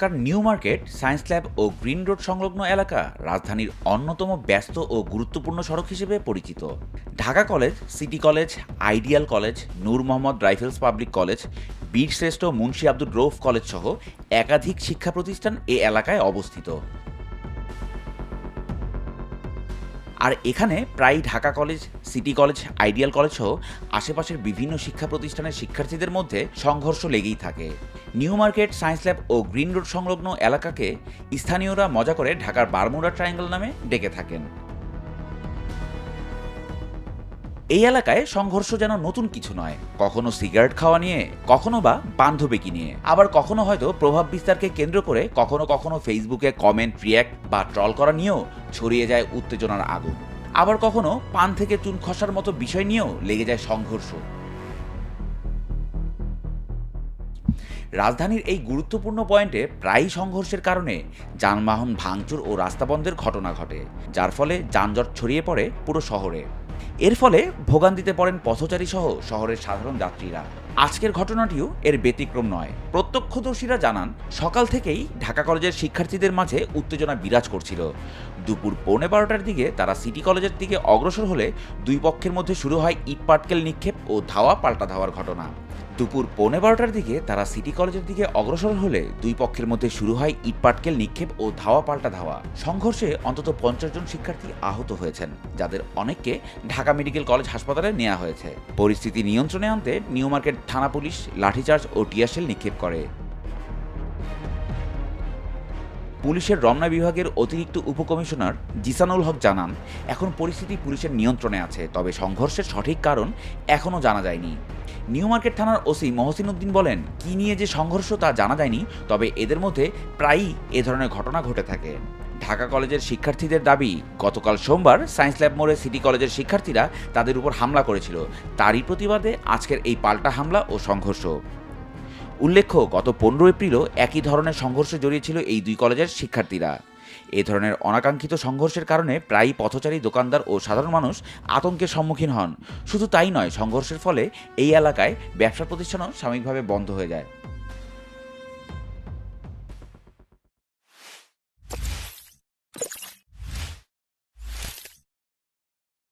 ঢাকার new market, science lab ও green road সংলগ্ন এলাকা রাজধানীর অন্যতম ব্যস্ত ও গুরুত্বপূর্ণ সড়ক হিসেবে পরিচিত। Dhaka college, city college, ideal college, Noor Mohammad rifles public college, বীরশ্রেষ্ঠ মুন্সি আব্দুর রৌফ কলেজ সহ একাধিক শিক্ষা প্রতিষ্ঠান এ এলাকায় অবস্থিত। আর এখানে প্রায় Dhaka college, city college, ideal college সহ আশেপাশের বিভিন্ন শিক্ষা প্রতিষ্ঠানের শিক্ষার্থীদের মধ্যে সংঘর্ষ লেগেই থাকে। নিউ মার্কেট, সায়েন্স ল্যাব ও গ্রিন রোড সংলগ্ন এলাকাকে স্থানীয়রা মজা করে ঢাকার বারমুডা ট্রায়াঙ্গেল নামে ডেকে থাকেন। এই এলাকায় সংঘর্ষ যেন নতুন কিছু নয়। কখনো সিগারেট খাওয়া নিয়ে, কখনো বা বান্ধবীকে নিয়ে। আবার কখনো হয়তো প্রভাব বিস্তারকে কেন্দ্র করে কখনো কখনো ফেসবুকে কমেন্ট রিয়াক্ট বা ট্রল করা নিয়েও ছড়িয়ে যায় উত্তেজনার আগুন। আবার কখনো পান থেকে চুন খসার মতো বিষয় নিয়েও লেগে যায় সংঘর্ষ। রাজধানীর এই গুরুত্বপূর্ণ পয়েন্টে প্রায়ই সংঘর্ষের কারণে যানবাহন ভাঙচুর ও রাস্তা বন্ধের ঘটনা ঘটে, যার ফলে যানজট ছড়িয়ে পড়ে পুরো শহরে। এর ফলে ভোগান্তিতে পড়েন পথচারী সহ শহরের সাধারণ যাত্রীরা। আজকের ঘটনাটিও এর ব্যতিক্রম নয়। প্রত্যক্ষদর্শীরা জানান, সকাল থেকেই ঢাকা কলেজের শিক্ষার্থীদের মাঝে উত্তেজনা বিরাজ করছিল। দুপুর পৌনে বারোটার দিকে তারা সিটি কলেজের দিকে অগ্রসর হলে দুই পক্ষের মধ্যে শুরু হয় ইট পাটকেল নিক্ষেপ ও ধাওয়া পাল্টা ধাওয়ার ঘটনা। দুপুর পৌনে বারোটার দিকে তারা সিটি কলেজের দিকে অগ্রসর হলে দুই পক্ষের মধ্যে শুরু হয় ইটপাটকেল নিক্ষেপ ও ধাওয়া পাল্টা ধাওয়া। সংঘর্ষে অন্তত পঞ্চাশ জন শিক্ষার্থী আহত হয়েছেন, যাদের অনেককে ঢাকা মেডিকেল কলেজ হাসপাতালে নেওয়া হয়েছে। পরিস্থিতি নিয়ন্ত্রণে আনতে নিউ মার্কেট থানা পুলিশ লাঠিচার্জ ও টিয়ারশেল নিক্ষেপ করে। পুলিশের রমনা বিভাগের অতিরিক্ত উপকমিশনার জিসানুল হক জানান, এখন পরিস্থিতি পুলিশের নিয়ন্ত্রণে আছে, তবে সংঘর্ষের সঠিক কারণ এখনও জানা যায়নি। নিউ মার্কেট থানার ওসি মহসিন উদ্দিন বলেন, কি নিয়ে যে সংঘর্ষ তা জানা যায়নি, তবে এদের মধ্যে প্রায়ই এ ধরনের ঘটনা ঘটে থাকে। ঢাকা কলেজের শিক্ষার্থীদের দাবি, গতকাল সোমবার সায়েন্স ল্যাব মোড়ে সিটি কলেজের শিক্ষার্থীরা তাদের উপর হামলা করেছিল। তারই প্রতিবাদে আজকের এই পাল্টা হামলা ও সংঘর্ষ। উল্লেখ্য, গত পনেরো এপ্রিলও একই ধরনের সংঘর্ষে জড়িয়েছিল এই দুই কলেজের শিক্ষার্থীরা। এ ধরনের অনাকাঙ্ক্ষিত সংঘর্ষের কারণে প্রায়ই পথচারী, দোকানদার ও সাধারণ মানুষ আতঙ্কের সম্মুখীন হন। শুধু তাই নয়, সংঘর্ষের ফলে এই এলাকায় ব্যবসা প্রতিষ্ঠানও সাময়িকভাবে বন্ধ হয়ে যায়।